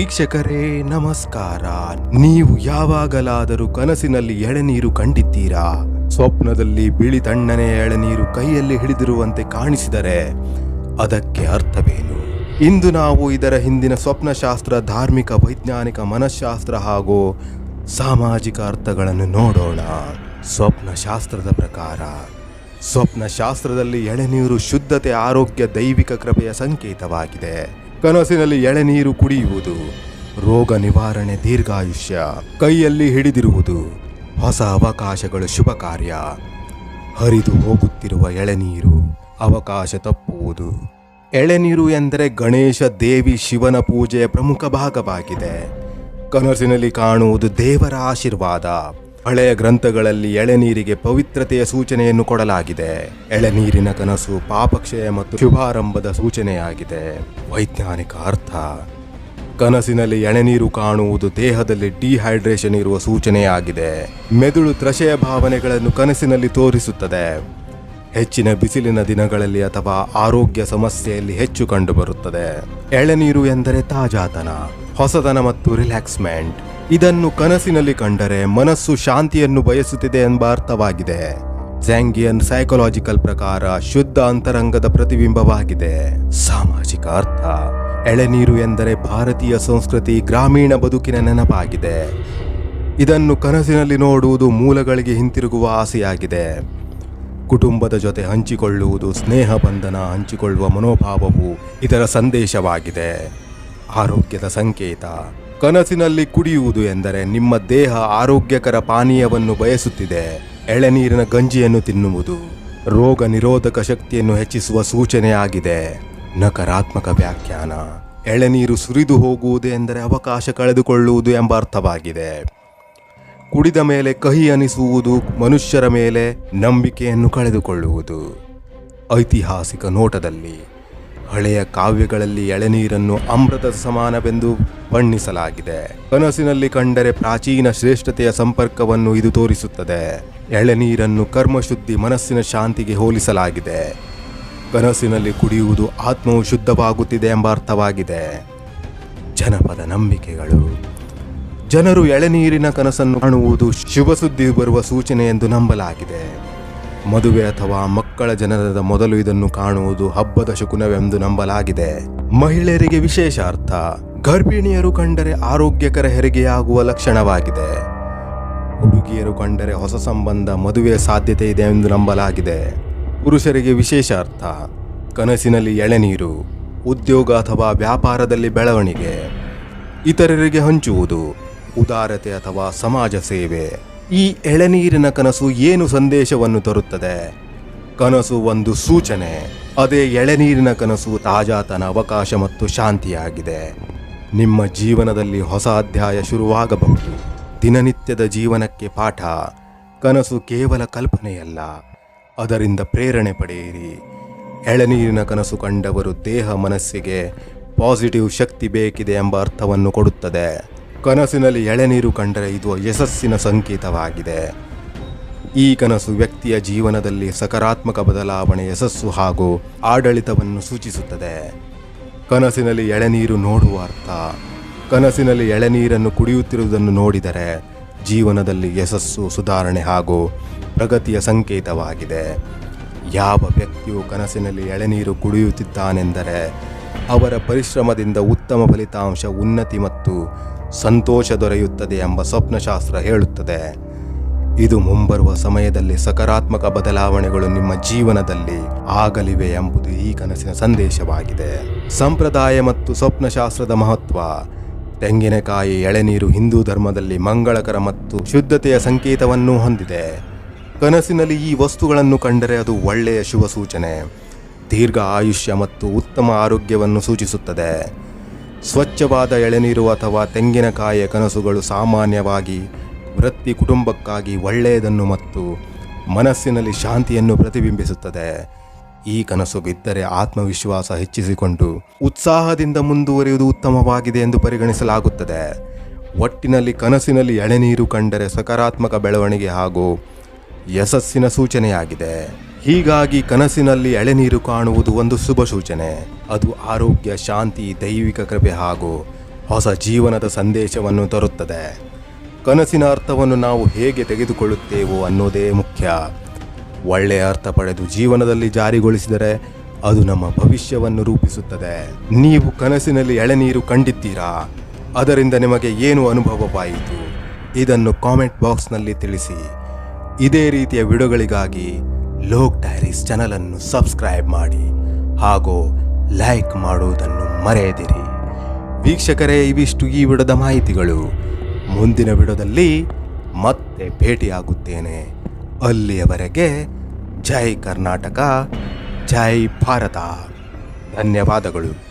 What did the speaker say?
ವೀಕ್ಷಕರೇ, ನಮಸ್ಕಾರ. ನೀವು ಯಾವಾಗಲಾದರೂ ಕನಸಿನಲ್ಲಿ ಎಳೆನೀರು ಕಂಡಿದ್ದೀರಾ? ಸ್ವಪ್ನದಲ್ಲಿ ಬಿಳಿ ತಣ್ಣನೆ ಎಳೆನೀರು ಕೈಯಲ್ಲಿ ಹಿಡಿದಿರುವಂತೆ ಕಾಣಿಸಿದರೆ ಅದಕ್ಕೆ ಅರ್ಥವೇನು? ಇಂದು ನಾವು ಇದರ ಹಿಂದಿನ ಸ್ವಪ್ನಶಾಸ್ತ್ರ, ಧಾರ್ಮಿಕ, ವೈಜ್ಞಾನಿಕ, ಮನಃಶಾಸ್ತ್ರ ಹಾಗೂ ಸಾಮಾಜಿಕ ಅರ್ಥಗಳನ್ನು ನೋಡೋಣ. ಸ್ವಪ್ನಶಾಸ್ತ್ರದ ಪ್ರಕಾರ, ಸ್ವಪ್ನಶಾಸ್ತ್ರದಲ್ಲಿ ಎಳೆನೀರು ಶುದ್ಧತೆ, ಆರೋಗ್ಯ, ದೈವಿಕ ಕೃಪೆಯ ಸಂಕೇತವಾಗಿದೆ. ಕನಸಿನಲ್ಲಿ ಎಳೆನೀರು ಕುಡಿಯುವುದು, ರೋಗ ನಿವಾರಣೆ ದೀರ್ಘಾಯುಷ್ಯ, ಕೈಯಲ್ಲಿ ಹಿಡಿದಿರುವುದು, ಹೊಸ ಅವಕಾಶಗಳು ಶುಭ ಕಾರ್ಯ. ಹರಿದು ಹೋಗುತ್ತಿರುವ ಎಳೆನೀರು ಅವಕಾಶ ತಪ್ಪುವುದು. ಎಳೆನೀರು ಎಂದರೆ ಗಣೇಶ ದೇವಿ ಶಿವನ ಪೂಜೆಯ ಪ್ರಮುಖ ಭಾಗವಾಗಿದೆ. ಕನಸಿನಲ್ಲಿ ಕಾಣುವುದು ದೇವರ ಆಶೀರ್ವಾದ. ಹಳೆಯ ಗ್ರಂಥಗಳಲ್ಲಿ ಎಳೆನೀರಿಗೆ ಪವಿತ್ರತೆಯ ಸೂಚನೆಯನ್ನು ಕೊಡಲಾಗಿದೆ. ಎಳೆನೀರಿನ ಕನಸು ಪಾಪಕ್ಷಯ ಮತ್ತು ಶುಭಾರಂಭದ ಸೂಚನೆಯಾಗಿದೆ. ವೈಜ್ಞಾನಿಕ ಅರ್ಥ. ಕನಸಿನಲ್ಲಿ ಎಳೆನೀರು ಕಾಣುವುದು ದೇಹದಲ್ಲಿ ಡಿಹೈಡ್ರೇಷನ್ ಇರುವ ಸೂಚನೆಯಾಗಿದೆ. ಮೆದುಳು ತ್ರಷೆಯ ಭಾವನೆಗಳನ್ನು ಕನಸಿನಲ್ಲಿ ತೋರಿಸುತ್ತದೆ. ಹೆಚ್ಚಿನ ಬಿಸಿಲಿನ ದಿನಗಳಲ್ಲಿ ಅಥವಾ ಆರೋಗ್ಯ ಸಮಸ್ಯೆಯಲ್ಲಿ ಹೆಚ್ಚು ಕಂಡುಬರುತ್ತದೆ. ಎಳೆನೀರು ಎಂದರೆ ತಾಜಾತನ. ಹೊಸತನ ಮತ್ತು ರಿಲ್ಯಾಕ್ಸ್ಮೆಂಟ್. ಇದನ್ನು ಕನಸಿನಲ್ಲಿ ಕಂಡರೆ ಮನಸ್ಸು ಶಾಂತಿಯನ್ನು ಬಯಸುತ್ತಿದೆ ಎಂಬ ಅರ್ಥವಾಗಿದೆ. ಝ್ಯಾಂಗಿಯನ್ ಸೈಕೊಲಾಜಿಕಲ್ ಪ್ರಕಾರ ಶುದ್ಧ ಅಂತರಂಗದ ಪ್ರತಿಬಿಂಬವಾಗಿದೆ. ಸಾಮಾಜಿಕ ಅರ್ಥ. ಎಳೆನೀರು ಎಂದರೆ ಭಾರತೀಯ ಸಂಸ್ಕೃತಿ ಗ್ರಾಮೀಣ ಬದುಕಿನ ನೆನಪಾಗಿದೆ. ಇದನ್ನು ಕನಸಿನಲ್ಲಿ ನೋಡುವುದು ಮೂಲಗಳಿಗೆ ಹಿಂತಿರುಗುವ ಆಸೆಯಾಗಿದೆ. ಕುಟುಂಬದ ಜೊತೆ ಹಂಚಿಕೊಳ್ಳುವುದು, ಸ್ನೇಹ ಬಂಧನ ಹಂಚಿಕೊಳ್ಳುವ ಮನೋಭಾವವು ಇದರ ಸಂದೇಶವಾಗಿದೆ. ಆರೋಗ್ಯದ ಸಂಕೇತ. ಕನಸಿನಲ್ಲಿ ಕುಡಿಯುವುದು ಎಂದರೆ ನಿಮ್ಮ ದೇಹ ಆರೋಗ್ಯಕರ ಪಾನೀಯವನ್ನು ಬಯಸುತ್ತಿದೆ. ಎಳೆನೀರಿನ ಗಂಜಿಯನ್ನು ತಿನ್ನುವುದು. ರೋಗ ನಿರೋಧಕ ಶಕ್ತಿಯನ್ನು ಹೆಚ್ಚಿಸುವ ಸೂಚನೆಯಾಗಿದೆ ನಕಾರಾತ್ಮಕ ವ್ಯಾಖ್ಯಾನ. ಎಳೆನೀರು ಸುರಿದು ಹೋಗುವುದು ಎಂದರೆ ಅವಕಾಶ ಕಳೆದುಕೊಳ್ಳುವುದು ಎಂಬ ಅರ್ಥವಾಗಿದೆ. ಕುಡಿದ ಮೇಲೆ ಕಹಿ ಅನಿಸುವುದು ಮನುಷ್ಯರ ಮೇಲೆ ನಂಬಿಕೆಯನ್ನು ಕಳೆದುಕೊಳ್ಳುವುದು. ಐತಿಹಾಸಿಕ ನೋಟದಲ್ಲಿ ಹಳೆಯ ಕಾವ್ಯಗಳಲ್ಲಿ ಎಳೆನೀರನ್ನು ಅಮೃತ ಸಮಾನವೆಂದು ಬಣ್ಣಿಸಲಾಗಿದೆ. ಕನಸಿನಲ್ಲಿ ಕಂಡರೆ ಪ್ರಾಚೀನ ಶ್ರೇಷ್ಠತೆಯ ಸಂಪರ್ಕವನ್ನು ಇದು ತೋರಿಸುತ್ತದೆ. ಎಳೆನೀರನ್ನು ಕರ್ಮಶುದ್ಧಿ ಮನಸ್ಸಿನ ಶಾಂತಿಗೆ ಹೋಲಿಸಲಾಗಿದೆ. ಕನಸಿನಲ್ಲಿ ಕುಡಿಯುವುದು ಆತ್ಮವು ಶುದ್ಧವಾಗುತ್ತಿದೆ ಎಂಬ ಅರ್ಥವಾಗಿದೆ. ಜನಪದ ನಂಬಿಕೆಗಳು. ಜನರು ಎಳೆನೀರಿನ ಕನಸನ್ನು ಕಾಣುವುದು ಶುಭ ಸುದ್ದಿ ಬರುವ ಸೂಚನೆ ಎಂದು ನಂಬಲಾಗಿದೆ. ಮದುವೆ ಅಥವಾ ಮಕ್ಕಳ ಜನನದ ಮೊದಲು ಇದನ್ನು ಕಾಣುವುದು ಹಬ್ಬದ ಶಕುನವೆಂದು ನಂಬಲಾಗಿದೆ. ಮಹಿಳೆಯರಿಗೆ ವಿಶೇಷ ಅರ್ಥ ಗರ್ಭಿಣಿಯರು ಕಂಡರೆ ಆರೋಗ್ಯಕರ ಹೆರಿಗೆಯಾಗುವ ಲಕ್ಷಣವಾಗಿದೆ. ಹುಡುಗಿಯರು ಕಂಡರೆ ಹೊಸ ಸಂಬಂಧ ಮದುವೆಯ ಸಾಧ್ಯತೆ ಇದೆ ಎಂದು ನಂಬಲಾಗಿದೆ. ಪುರುಷರಿಗೆ ವಿಶೇಷ ಅರ್ಥ ಕನಸಿನಲ್ಲಿ ಎಳೆನೀರು, ಉದ್ಯೋಗ ಅಥವಾ ವ್ಯಾಪಾರದಲ್ಲಿ ಬೆಳವಣಿಗೆ. ಇತರರಿಗೆ ಹಂಚುವುದು, ಉದಾರತೆ ಅಥವಾ ಸಮಾಜ ಸೇವೆ. ಈ ಎಳೆನೀರಿನ ಕನಸು ಏನು ಸಂದೇಶವನ್ನು ತರುತ್ತದೆ? ಕನಸು ಒಂದು ಸೂಚನೆ, ಅದೇ ಎಳೆನೀರಿನ ಕನಸು ತಾಜಾತನ, ಅವಕಾಶ ಮತ್ತು ಶಾಂತಿಯಾಗಿದೆ. ನಿಮ್ಮ ಜೀವನದಲ್ಲಿ ಹೊಸ ಅಧ್ಯಾಯ ಶುರುವಾಗಬಹುದು. ದಿನನಿತ್ಯದ ಜೀವನಕ್ಕೆ ಪಾಠ, ಕನಸು ಕೇವಲ ಕಲ್ಪನೆಯಲ್ಲ, ಅದರಿಂದ ಪ್ರೇರಣೆ ಪಡೆಯಿರಿ. ಎಳನೀರಿನ ಕನಸು ಕಂಡವರು ದೇಹ ಮನಸ್ಸಿಗೆ ಪಾಸಿಟಿವ್ ಶಕ್ತಿ ಬೇಕಿದೆ ಎಂಬ ಅರ್ಥವನ್ನು ಕೊಡುತ್ತದೆ. ಕನಸಿನಲ್ಲಿ ಎಳೆನೀರು ಕಂಡರೆ ಇದು ಯಶಸ್ಸಿನ ಸಂಕೇತವಾಗಿದೆ. ಈ ಕನಸು ವ್ಯಕ್ತಿಯ ಜೀವನದಲ್ಲಿ ಸಕಾರಾತ್ಮಕ ಬದಲಾವಣೆ, ಯಶಸ್ಸು ಹಾಗೂ ಆಡಳಿತವನ್ನು ಸೂಚಿಸುತ್ತದೆ. ಕನಸಿನಲ್ಲಿ ಎಳೆನೀರು ನೋಡುವ ಅರ್ಥ, ಕನಸಿನಲ್ಲಿ ಎಳೆನೀರನ್ನು ಕುಡಿಯುತ್ತಿರುವುದನ್ನು ನೋಡಿದರೆ ಜೀವನದಲ್ಲಿ ಯಶಸ್ಸು, ಸುಧಾರಣೆ ಹಾಗೂ ಪ್ರಗತಿಯ ಸಂಕೇತವಾಗಿದೆ. ಯಾವ ವ್ಯಕ್ತಿಯು ಕನಸಿನಲ್ಲಿ ಎಳೆನೀರು ಕುಡಿಯುತ್ತಿದ್ದಾನೆಂದರೆ ಅವರ ಪರಿಶ್ರಮದಿಂದ ಉತ್ತಮ ಫಲಿತಾಂಶ, ಉನ್ನತಿ ಮತ್ತು ಸಂತೋಷ ದೊರೆಯುತ್ತದೆ ಎಂಬ ಸ್ವಪ್ನಶಾಸ್ತ್ರ ಹೇಳುತ್ತದೆ. ಇದು ಮುಂಬರುವ ಸಮಯದಲ್ಲಿ ಸಕಾರಾತ್ಮಕ ಬದಲಾವಣೆಗಳು ನಿಮ್ಮ ಜೀವನದಲ್ಲಿ ಆಗಲಿವೆ ಎಂಬುದು ಈ ಕನಸಿನ ಸಂದೇಶವಾಗಿದೆ. ಸಂಪ್ರದಾಯ ಮತ್ತು ಸ್ವಪ್ನಶಾಸ್ತ್ರದ ಮಹತ್ವ, ತೆಂಗಿನಕಾಯಿ, ಎಳೆನೀರು ಹಿಂದೂ ಧರ್ಮದಲ್ಲಿ ಮಂಗಳಕರ ಮತ್ತು ಶುದ್ಧತೆಯ ಸಂಕೇತವನ್ನು ಹೊಂದಿದೆ. ಕನಸಿನಲ್ಲಿ ಈ ವಸ್ತುಗಳನ್ನು ಕಂಡರೆ ಅದು ಒಳ್ಳೆಯ ಶುಭ ಸೂಚನೆ ದೀರ್ಘ ಆಯುಷ್ಯ ಮತ್ತು ಉತ್ತಮ ಆರೋಗ್ಯವನ್ನು ಸೂಚಿಸುತ್ತದೆ. ಸ್ವಚ್ಛವಾದ ಎಳೆನೀರು ಅಥವಾ ತೆಂಗಿನಕಾಯಿಯ ಕನಸುಗಳು ಸಾಮಾನ್ಯವಾಗಿ ವೃತ್ತಿ ಕುಟುಂಬಕ್ಕಾಗಿ ಒಳ್ಳೆಯದನ್ನು ಮತ್ತು ಮನಸ್ಸಿನಲ್ಲಿ ಶಾಂತಿಯನ್ನು ಪ್ರತಿಬಿಂಬಿಸುತ್ತದೆ. ಈ ಕನಸು ಬಿದ್ದರೆ ಆತ್ಮವಿಶ್ವಾಸ ಹೆಚ್ಚಿಸಿಕೊಂಡು ಉತ್ಸಾಹದಿಂದ ಮುಂದುವರಿಯುವುದು ಉತ್ತಮವಾಗಿದೆ ಎಂದು ಪರಿಗಣಿಸಲಾಗುತ್ತದೆ. ಒಟ್ಟಿನಲ್ಲಿ ಕನಸಿನಲ್ಲಿ ಎಳೆನೀರು ಕಂಡರೆ ಸಕಾರಾತ್ಮಕ ಬೆಳವಣಿಗೆ ಹಾಗೂ ಯಶಸ್ಸಿನ ಸೂಚನೆಯಾಗಿದೆ. ಹೀಗಾಗಿ ಕನಸಿನಲ್ಲಿ ಎಳೆನೀರು ಕಾಣುವುದು ಒಂದು ಶುಭ ಸೂಚನೆ. ಅದು ಆರೋಗ್ಯ, ಶಾಂತಿ, ದೈವಿಕ ಕೃಪೆ ಹಾಗೂ ಹೊಸ ಜೀವನದ ಸಂದೇಶವನ್ನು ತರುತ್ತದೆ. ಕನಸಿನ ಅರ್ಥವನ್ನು ನಾವು ಹೇಗೆ ತೆಗೆದುಕೊಳ್ಳುತ್ತೇವೋ ಅನ್ನೋದೇ ಮುಖ್ಯ. ಒಳ್ಳೆಯ ಅರ್ಥ ಪಡೆದು ಜೀವನದಲ್ಲಿ ಜಾರಿಗೊಳಿಸಿದರೆ ಅದು ನಮ್ಮ ಭವಿಷ್ಯವನ್ನು ರೂಪಿಸುತ್ತದೆ. ನೀವು ಕನಸಿನಲ್ಲಿ ಎಳೆನೀರು ಕಂಡಿದ್ದೀರಾ? ಅದರಿಂದ ನಿಮಗೆ ಏನು ಅನುಭವವಾಯಿತು? ಇದನ್ನು ಕಾಮೆಂಟ್ ಬಾಕ್ಸ್ನಲ್ಲಿ ತಿಳಿಸಿ. ಇದೇ ರೀತಿಯ ವಿಡಿಯೋಗಳಿಗಾಗಿ ಲೋಕ್ ಡೈರೀಸ್ ಚಾನಲನ್ನು ಸಬ್ಸ್ಕ್ರೈಬ್ ಮಾಡಿ ಹಾಗೂ ಲೈಕ್ ಮಾಡುವುದನ್ನು ಮರೆಯದಿರಿ. ವೀಕ್ಷಕರೇ, ಇವಿಷ್ಟು ಈ ವಿಡದ ಮಾಹಿತಿಗಳು. ಮುಂದಿನ ವಿಡದಲ್ಲಿ ಮತ್ತೆ ಭೇಟಿಯಾಗುತ್ತೇನೆ. ಅಲ್ಲಿಯವರೆಗೆ ಜೈ ಕರ್ನಾಟಕ, ಜೈ ಭಾರತ. ಧನ್ಯವಾದಗಳು.